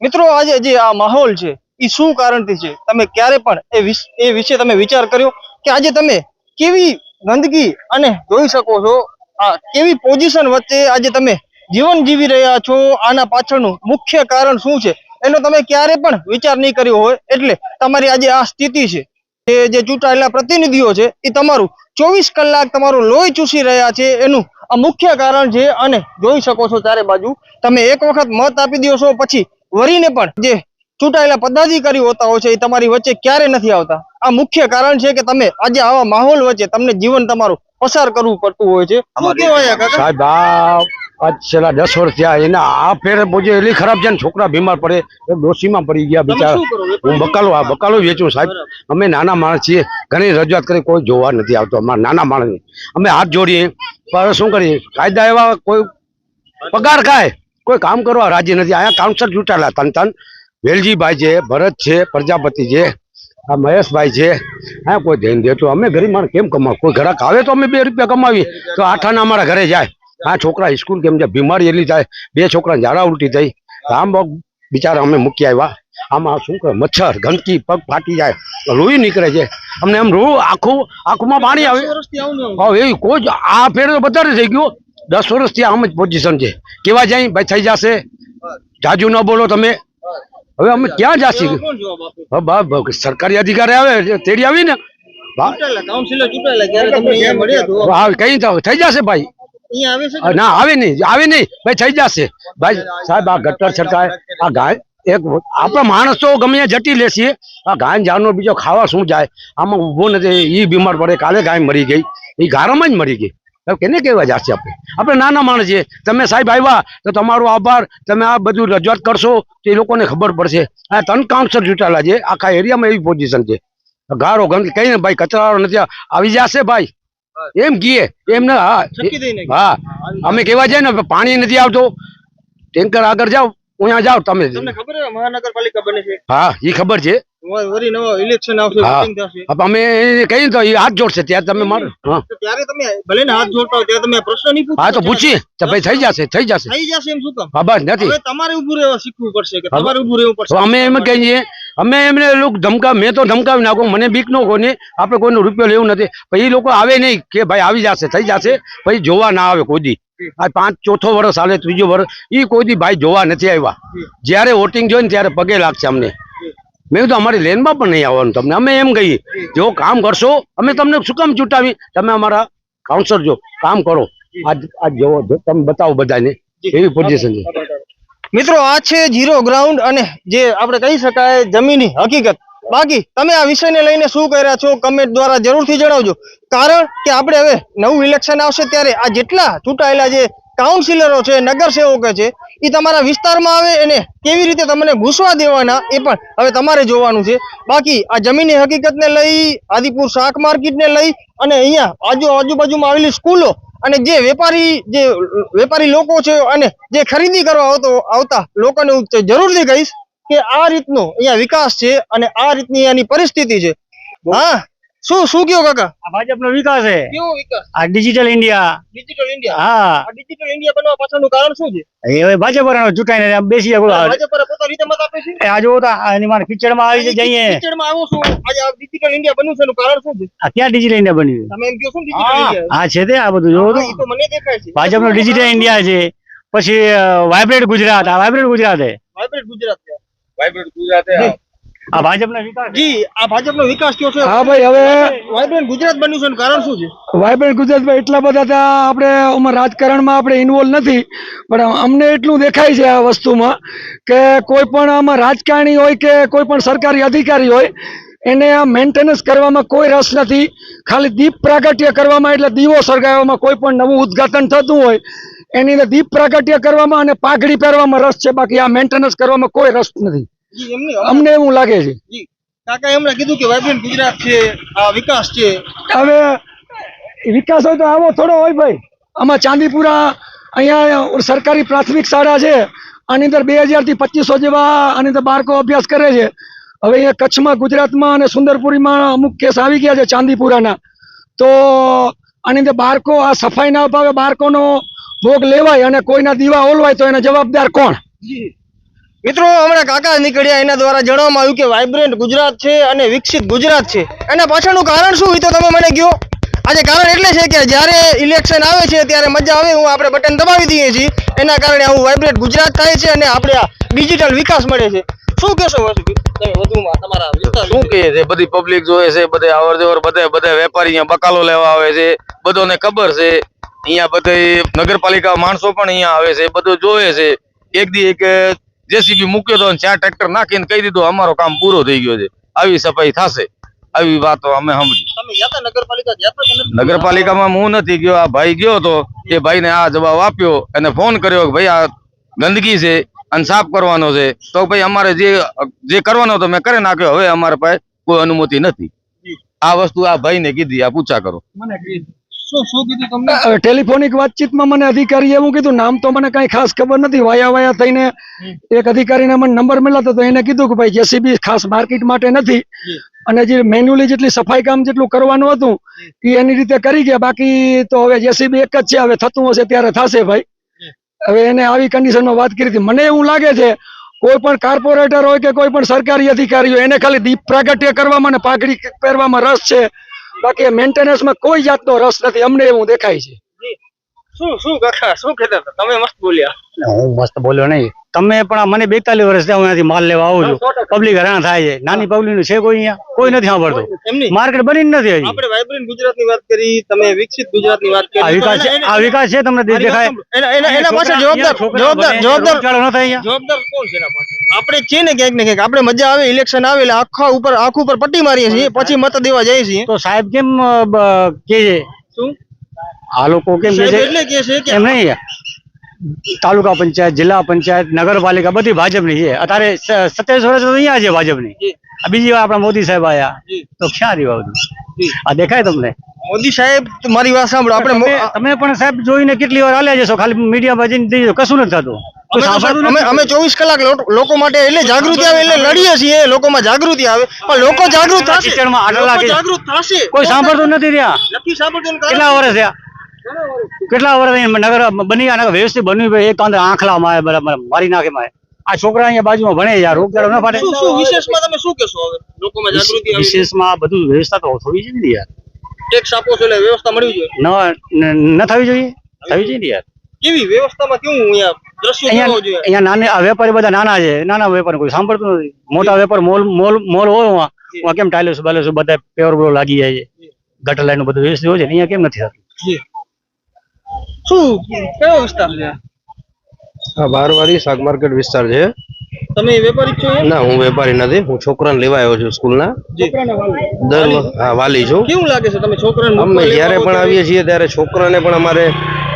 મિત્રો, આજે જે આ માહોલ છે એ શું કારણથી છે? તમે ક્યારે પણ એ એ વિશે તમે વિચાર કર્યો કે આજે તમે કેવી ગંદકી અને જોઈ શકો છો? આ કેવી પોઝિશન વચ્ચે આજે તમે જીવન જીવી રહ્યા છો? આના પાછળનું મુખ્ય કારણ શું છે? એનો તમે ક્યારે પણ વિચાર નહીં કર્યો હોય. એટલે તમારી આજે આ સ્થિતિ છે. એ જે ચૂંટાયેલા પ્રતિનિધિઓ છે એ તમારું ચોવીસ કલાક તમારું લોહી ચૂસી રહ્યા છે. એનું આ મુખ્ય કારણ છે, અને જોઈ શકો છો ચારે બાજુ. તમે એક વખત મત આપી દો છો, પછી વરીને પણ જે ચૂંટાયેલા પદાધિકારી હોતા હોય છે એ તમારી વચ્ચે ક્યારે નથી આવતા? આ મુખ્ય કારણ છે કે તમે આજે આવા માહોલ વચ્ચે તમને જીવન તમારું પસાર કરવું પડતું હોય છે. સાહેબ આ છેલ્લા દસ વર્ષ થયા એના આ ફેર બોજે એટલી ખરાબ છે ને છોકરા બીમાર પડે એ ડોશીમાં પડી ગયા બિચારા. હું બકાલો આ બકાલો વેચું સાહેબ. અમે નાના માણસ છીએ ઘણી રજૂઆત કરી કોઈ જોવા નથી આવતો અમારા નાના માણસ અમે હાથ જોડીએ પણ શું કરીએ? કાયદા એવા કોઈ પગાર ખાય. કોઈ કામ કરવા રાજી નથી. અહીંયા કાઉન્સર ચૂંટાયેલા તન તન. વેલજીભાઈ છે ભરત છે પ્રજાપતિ છે આ મહેશભાઈ છે. હા કોઈ ધ્યાન દેતું અમે ગરીબ માણસ કેમ કમાવ? કોઈ ઘરાક આવે તો અમે બે રૂપિયા કમાવીએ. તો આઠાના અમારા ઘરે જાય. આ છોકરા સ્કૂલ કેમ જાય? બીમારી એટલી થાય. બે છોકરા ઝાડા ઉલટી થઈ. આમ બહુ બિચારા અમે મૂકી આવ્યા. આમાં શું કરે? મચ્છર ગંદકી પગ ફાટી જાય. લોહી નીકળે છે. અમને એમ રૂ આખું આખુંમાં પાણી આવે. હવે એવી કોઈ આ ફેર તો વધારે થઈ ગયું. દસ વર્ષથી આમ જ પોઝિશન છે. કેવા જાય? ભાઈ, થઈ જશે. જાજુ ન બોલો તમે. હવે અમે ક્યાં જાશી? સરકારી અધિકારી આવે, તેડી આવી ને. કઈ થઈ જશે ભાઈ. ના, આવે નહીં આવે નહીં. ભાઈ, થઈ જશે. ભાઈ, સાહેબ, આ ગટર છટકાય આ ગાય, એક આપણા માણસ તો ગમે જટી લેશીએ આ ગાય જાનવર બીજો ખાવા શું જાય? આમાં ઊભો નથી. એ બીમાર પડે. કાલે ગાય મરી ગઈ. એ ગારામાં જ મરી ગઈ. કેને કહેવા જશે આપણે? આપણે નાના માણસ છીએ. તમે સાહેબ આવ્યા તો તમારો આભાર. તમે આ બધું રજૂઆત કરશો તો એ લોકોને ખબર પડશે. આ ત્રણ કાઉન્સર ચૂંટાયેલા છે. આખા એરિયામાં એવી પોઝિશન છે. ગારો ગંદ કઈ ને ભાઈ કચરાવાળો નથી. આવી જશે ભાઈ. એમ કીએ. એમને હા હા. અમે કેવા જાય ને પાણી નથી આવતું. ટેન્કર આગળ જાઓ. ત્યાં જાઓ તમે. તમને ખબર છે મહાનગરપાલિકા બને છે? હા એ ખબર છે. અમે એને તો હાથ જોડશે? ત્યારે તમે મારો હા. ત્યારે તમે ભલે ને હાથ જોડતા ત્યારે તમે પ્રશ્ન નહીં પૂછો હા તો પૂછીએ. તો ભાઈ થઈ જશે થઈ જશે. થઈ જશે એમ શું કામ? હા બસ નથી. હવે તમારે ઊભું રહેવા શીખવું પડશે કે તમારે ઊભું રહેવું પડશે. અમે એમ કહીએ અમે એમને લોકો ધમકા મેં તો ધમકાવી નાખું મને બીક નો કોને આપણે કોઈનો રૂપિયો લેવું નથી. પછી એ લોકો આવે નહીં કે ભાઈ આવી જશે થઈ જશે પછી જોવા ના આવે કોઈ આ પાંચ ચોથો વર્ષ હાલે ત્રીજો વર્ષ એ કોઈ ભાઈ જોવા નથી આવ્યા. જ્યારે વોટિંગ જોઈને ત્યારે પગે લાગશે અમને. મેં કીધું અમારી લેનમાં પણ નહીં આવવાનું તમને. અમે એમ કહીએ જો કામ કરશો અમે તમને શું કામ ચૂંટાવી? તમે અમારા કાઉન્સર જો કામ કરો. આજ આજ જોવો તમે બતાવો બધાને. એવી પોઝિશન છે. મિત્રો આ છે ઝીરો ગ્રાઉન્ડ અને જે આપણે કહી શકાય જમીની હકીકત. બાકી તમે આ વિષયને લઈને શું કર્યા છો કમેન્ટ દ્વારા જરૂરથી જણાવજો. કારણ કે આપણે હવે નવું ઇલેક્શન આવશે ત્યારે આ જેટલા ચૂંટાયેલા જે કાઉન્સિલરો છે નગરસેવકો છે એ તમારા વિસ્તારમાં આવે અને કેવી રીતે તમને ઘૂસવા દેવાના એ પણ હવે તમારે જોવાનું છે. બાકી આ જમીનની હકીકતને લઈ આદિપુર શાક માર્કેટને લઈ અને અહીંયા આજુ આજુબાજુમાં આવેલી સ્કૂલો અને જે વેપારી જે વેપારી લોકો છે અને જે ખરીદી કરવા આવતો આવતા લોકોને હું જરૂરથી કહીશ કે આ રીતનો અહીંયા વિકાસ છે અને આ રીતની અહીંયાની પરિસ્થિતિ છે. હા. શું શું કયો કાકા? આ ભાજપનો વિકાસ છે. કેવો વિકાસ? આ ડિજિટલ ઇન્ડિયા ડિજિટલ ઇન્ડિયા હા. આ ડિજિટલ ઇન્ડિયા બનવા પાછળનું કારણ શું છે? એ હવે ભાજપ વાળાનો ચૂંટાઈને બેસી બોલો. ભાજપ પર પોતા રીતે મત આપે છે? આ તો એની માર કિચડમાં આવી જઈએ. કિચડમાં આવો છો. આજે આ ડિજિટલ ઇન્ડિયા બન્યું છે એનું કારણ શું છે? આ ક્યાં ડિજિટલ ઇન્ડિયા બન્યું તમે એમ કહો છો ડિજિટલ હા ઇન્ડિયા હા છે તે આ બધું જોવો તો. હા, ઈ તો મને દેખાય છે. ભાજપનો ડિજિટલ ઇન્ડિયા છે. પછી વાઇબ્રેટ ગુજરાત. આ વાઇબ્રેટ ગુજરાત છે. વાઇબ્રેન્ટ ગુજરાત છે. આ ભાજપનો વિકાસ છે. જી આ ભાજપનો વિકાસ કયો છે. હા ભાઈ હવે વાઇબ્રન્ટ ગુજરાત બન્યું છે કારણ શું છે? વાઇબ્રન્ટ ગુજરાતમાં એટલા બધા ત્યાં આપણે આમાં રાજકારણમાં આપણે ઇન્વોલ્વ નથી પણ અમને એટલું દેખાય છે આ વસ્તુમાં કે કોઈ પણ આમાં રાજકારણી હોય કે કોઈ પણ સરકારી અધિકારી હોય એને આ મેન્ટેનન્સ કરવામાં કોઈ રસ નથી. ખાલી દીપ પ્રાગટ્ય કરવામાં એટલે દીવો સળગાવવામાં કોઈ પણ નવું ઉદ્ઘાટન થતું હોય એની દીપ પ્રાગટ્ય કરવામાં અને પાઘડી પહેરવામાં રસ છે. બાકી આ મેન્ટેનન્સ કરવામાં કોઈ રસ નથી. અમને એવું લાગે છે. કાકા એમણે કીધું કે વાઇબ્રન્ટ ગુજરાત છે આ વિકાસ છે. હવે વિકાસ હોય તો આવો થોડો હોય ભાઈ. આમાં ચાંદીપુરા અહીંયા સરકારી પ્રાથમિક શાળા છે. આની અંદર બે હજારથી પચીસો જેવા આની અંદર બાળકો અભ્યાસ કરે છે. હવે અહીંયા કચ્છમાં ગુજરાતમાં અને સુંદરપુરીમાં અમુક કેસ આવી ગયા છે ચાંદીપુરાના. તો આની અંદર બાળકો આ સફાઈના અભાવે બાળકોનો ભોગ લેવાય અને કોઈના દીવા ઓલવાય તો એના જવાબદાર કોણ? જી. મિત્રો હમણાં કાકા નીકળ્યા એના દ્વારા જણાવવામાં આવ્યું કે વાઇબ્રન્ટ ગુજરાત છે અને વિકસિત ગુજરાત છે. એના પાછળનું કારણ શું? એ તો તમે મને કહો. આજે કારણ એટલે છે કે જ્યારે ઇલેક્શન આવે છે ત્યારે મજા આવે. હું આપણે બટન દબાવી દઈએ છીએ. એના કારણે આવું વાઇબ્રન્ટ ગુજરાત થાય છે અને આપણે આ ડિજિટલ વિકાસ મળે છે. શું કહેશો વધુમાં તમારા શું કહે છે બધી પબ્લિક જોવે છે બધે અવર જવર બધે બધે વેપારી અહીંયા બકાલો લેવા આવે છે. બધોને ખબર છે. અહીંયા બધે નગરપાલિકા માણસો પણ અહીંયા આવે છે. બધું જોવે છે. એક દી એક જેસીબી મૂક્યો હતો ચાર ટ્રેક્ટર નાખીને કહી દીધું અમારો કામ પૂરો થઈ ગયો છે. આવી સફાઈ થશે. આવી વાતો અમે સમજી નગરપાલિકામાં હું નથી ગયો આ ભાઈ ગયો હતો એ ભાઈને આ જવાબ આપ્યો અને ફોન કર્યો કે ભાઈ આ ગંદકી છે અને સાફ કરવાનો છે. તો ભાઈ અમારે જે જે કરવાનો હતો મેં કરી નાખ્યો. હવે અમારા પાસે કોઈ અનુમતિ નથી. આ વસ્તુ આ ભાઈને કીધી આ પૂછા કરો. શું શું કીધું તમને? ટેલિફોનિક વાતચીતમાં મને અધિકારીએ એવું કીધું નામ તો મને કઈ ખાસ ખબર નથી વાયા વાયા થઈને એક અધિકારીને મને નંબર મળ્યો તો એને કીધું કે ભાઈ જેસીબી ખાસ માર્કેટ માટે નથી. અને જે મેન્યુઅલી જેટલી સફાઈ કામ જેટલું કરવાનું હતું એ એની રીતે કરી ગયા બાકી તો હવે જેસીબી એક જ છે હવે થતું હશે ત્યારે થશે ભાઈ. હવે એને આવી કન્ડિશનમાં વાત કરી હતી. મને એવું લાગે છે કોઈ પણ કોર્પોરેટર હોય કે કોઈ પણ સરકારી અધિકારી હોય એને ખાલી દીપ પ્રાગટ્ય કરવામાં અને પાઘડી પહેરવામાં રસ છે. બાકી મેન્ટેનન્સમાં કોઈ જાતનો રસ નથી. અમને એવું દેખાય છે. શું શું કાકા શું કહેતા તમે મસ્ત બોલ્યા. હું મસ્ત બોલ્યો નહીં. તમે પણ મને બેતાલીસ વર્ષ થયા હું અહીંયાથી માલ લેવા આવું છું. પબ્લિક હેરાન થાય છે. નાની પબ્લિક છે કોઈ અહીંયા? કોઈ નથી સાંભળતું. માર્કેટ બની નથી હજી. આપણે વાઇબ્રન્ટ ગુજરાતની વાત કરી તમે વિકસિત ગુજરાતની વાત કરી. આ વિકાસ છે આ વિકાસ છે તમને દેખાય. એના પાછળ જવાબદાર જવાબદાર જવાબદાર ન થાય જવાબદાર કોણ છે એના પાછળ? આપણે છીએ ને ક્યાંક ને ક્યાંક. આપણે મજા આવે ઇલેક્શન આવે એટલે આખા ઉપર આખું ઉપર પટ્ટી મારીએ છીએ પછી મત દેવા જઈએ છીએ. તો સાહેબ કેમ કે છે? શું? આ લોકો કેમ કે છે? એટલે કે છે કે એમ નહીં તાલુકા પંચાયત જિલ્લા પંચાયત નગરપાલિકા બધી ભાજપની છે. અત્યારે સત્યાવીસ વર્ષ તો અહીંયા છે ભાજપની. આ બીજી વાર આપણા મોદી સાહેબ આયા. તો ક્યાં રહ્યું બધું? આ દેખાય તમને? મોદી સાહેબ મારી વાત સાંભળો. આપણે તમે- પણ સાહેબ જોઈને કેટલી વાર હાલ્યા જશો? ખાલી મીડિયામાં જઈને દેજો કશું નથી થતું. અમે ચોવીસ કલાક લોકો માટે એટલે જાગૃતિ આવે એટલે લડીએ છીએ. લોકોમાં જાગૃતિ આવે. પણ લોકો જાગૃત થશે. જાગૃત કોઈ સાંભળતું નથી ત્યાં? નથી સાંભળતું કેટલા વર્ષ થયા? કેટલા વર્ષ નગર બની ગયા? વ્યવસ્થિત બન્યું એક અંદર આંખલા માં બરાબર મારી નાખે માં આ છોકરા અહીંયા બાજુમાં ભણે યાર રોગચાળો ના શું વિશેષમાં તમે શું કહેશો હવે? લોકોમાં જાગૃતિ વિશેષમાં બધું વ્યવસ્થા તો થવી જોઈએ ને યાર. ટેક્સ આપો છો એટલે વ્યવસ્થા મળવી જોઈએ. ન ન- ન થવી જોઈએ. થવી જોઈએ. ને યાર. કેવી વ્યવસ્થામાં કેવું અહીંયા દ્રશ્યો અહીંયા નાના આ વેપારી બધા નાના છે. નાના વેપારી કોઈ સાંભળતું નથી. મોટા વેપાર મોલ મોલ મોલ હોય કેમ ટાઈલ બાઇલ્સ બધા પેવર લાગી જાય છે. ગટર લાઈન બધું વ્યવસ્થિત હોય છે અહીંયા કેમ નથી થતું? શું કયો વિસ્તાર છે? આ બારવાડી શાક માર્કેટ વિસ્તાર છે. તમે વેપારી છો ના હું વેપારી નથી. હું છોકરાને લેવા આવ્યો છું સ્કૂલના. ના દર હા વાલી છું. કેવું લાગે છે તમે છોકરાને અમે જ્યારે પણ આવીએ છીએ ત્યારે છોકરાને પણ અમારે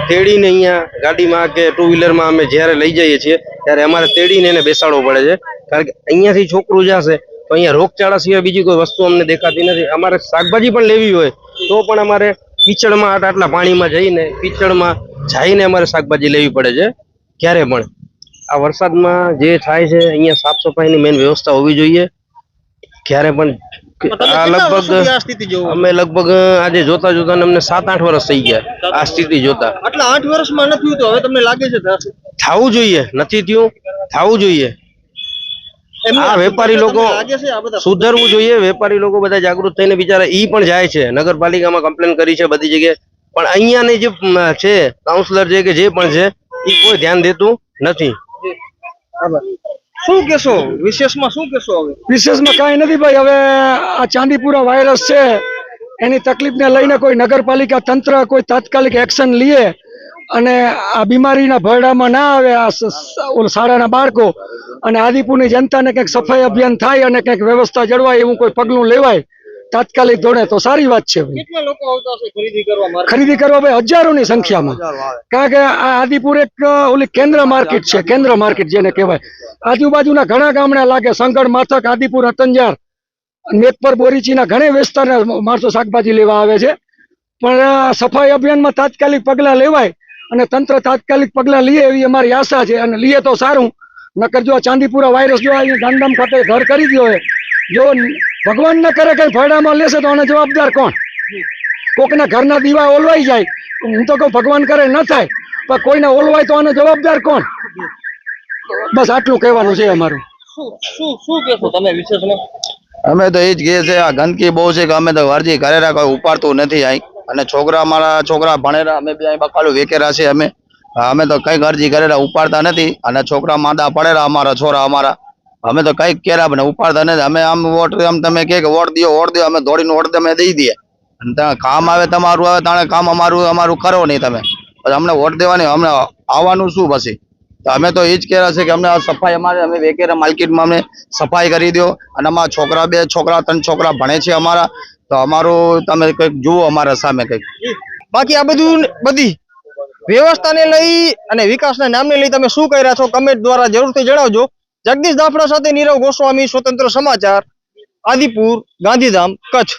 તેડીને અહીંયા ગાડીમાં કે ટુ વ્હીલરમાં અમે જ્યારે લઈ જઈએ છીએ ત્યારે અમારે તેડીને એને બેસાડવો પડે છે. કારણ કે અહીંયાથી છોકરું જશે તો અહીંયા રોગચાળા સિવાય બીજી કોઈ વસ્તુ અમને દેખાતી નથી. અમારે શાકભાજી પણ લેવી હોય તો પણ અમારે કીચડમાં આટલા આટલા પાણીમાં જઈને કીચડમાં જઈને અમારે શાકભાજી લેવી પડે છે. ક્યારે પણ. આ વરસાદમાં જે થાય છે અહીંયા સાફ સફાઈની મેન વ્યવસ્થા હોવી જોઈએ. ક્યારે પણ આ લગભગ? અમે લગભગ આજે જોતા જોતા અમને સાત આઠ વર્ષ થઈ ગયા આ સ્થિતિ જોતા. આટલા આઠ વર્ષમાં નથી થયું હવે તમને લાગે છે થવું જોઈએ નથી થયું થવું જોઈએ. આ વેપારી લોકો સુધરવું જોઈએ વેપારી લોકો બધા જાગૃત થઈને બિચારા ઈ પણ જાય છે. નગરપાલિકામાં કમ્પ્લેન કરી છે બધી જગ્યાએ. પણ અહીંયાની જે છે કાઉન્સિલર છે કે જે પણ છે ઈ કોઈ ધ્યાન દેતું નથી. શું કેશો વિશેષમાં શું કેશો હવે? વિશેષમાં કાંઈ નથી ભાઈ. હવે આ ચાંદીપુરા વાયરસ છે. એની તકલીફને લઈને કોઈ નગરપાલિકા તંત્ર કોઈ તાત્કાલિક એક્શન લે. અને આ બીમારીના ભરડામાં ના આવે આ શાળાના બાળકો. અને આદિપુરની જનતાને કંઈક સફાઈ અભિયાન થાય અને કંઈક વ્યવસ્થા જળવાય એવું કોઈ પગલું લેવાય તાત્કાલિક ધોરણે તો સારી વાત છે ભાઈ. કેટલા લોકો આવતા હશે ખરીદી કરવા માર્કેટ? ખરીદી કરવા ભાઈ હજારોની સંખ્યામાં. કારણ કે આ આદિપુર એક ઓલી કેન્દ્ર માર્કેટ છે કેન્દ્ર માર્કેટ જેને કહેવાય. આજુબાજુના ઘણા ગામડા લાગે સંગણ માથક આદિપુર અતંજાર નેતપર બોરીચીના ઘણા વિસ્તારના માણસો શાકભાજી લેવા આવે છે. પણ આ સફાઈ અભિયાનમાં તાત્કાલિક પગલાં લેવાય અને તંત્ર તાત્કાલિક પગલાં લઈએ એવી અમારી આશા છે અને લઈએ તો સારું. નકર જો ચાંદીપુરા વાયરસ જો અહીંયા ગાંધીધામ ખાતે ઘર કરી ગયો હોય જો ભગવાન ના કરે કઈ ફરડામાં લેશે તો આને જવાબદાર કોણ? કોકના ઘરના દીવા ઓલવાઈ જાય હું તો કહું ભગવાન કરે ન થાય પણ કોઈને ઓલવાય તો આનો જવાબદાર કોણ? બસ આટલું કહેવાનું છે અમારું. શું શું શું તમે અમે તો એ જ કહીએ છીએ આ ગંદકી બહુ છે કે અમે તો અરજી કરેલા કોઈ ઉપાડતું નથી અહીં. અને છોકરા અમારા છોકરા ભણેલા, અમે બી અહીં બકાલું વેકેરા છે અમે. અમે તો કંઈક અરજી કરેલા, ઉપાડતા નથી. અને છોકરા માંદા પડેલા અમારા, છોરા અમારા. અમે તો કંઈક કેરા પણ ઉપાડતા નથી. અમે આમ વોટ, આમ તમે કે વોટ દો વોટ દો, અમે દોડીને વોટ તમે દઈ દઈએ. અને ત્યાં કામ આવે તમારું આવે, તાણે કામ અમારું અમારું કરો નહીં તમે. અમને વોટ દેવાની, અમને આવવાનું શું પછી? અમે તો એ જ કહેવા છે કે અમને આ સફાઈ અમારે, અમે વેકેરા માર્કેટમાં અમે સફાઈ કરી દો. અને અમારા છોકરા બે છોકરા, ત્રણ છોકરા ભણે છે અમારા. તો અમારું, તમે કંઈક જુઓ અમારા સામે કંઈક. બાકી આ બધું બધી વ્યવસ્થાને લઈ અને વિકાસના નામને લઈ તમે શું કહી રહ્યા છો? કમેન્ટ દ્વારા જરૂરથી જણાવજો. જગદીશ દાફડા સાથે નીરવ ગોસ્વામી, સ્વતંત્ર સમાચાર, આદિપુર, ગાંધીધામ, કચ્છ.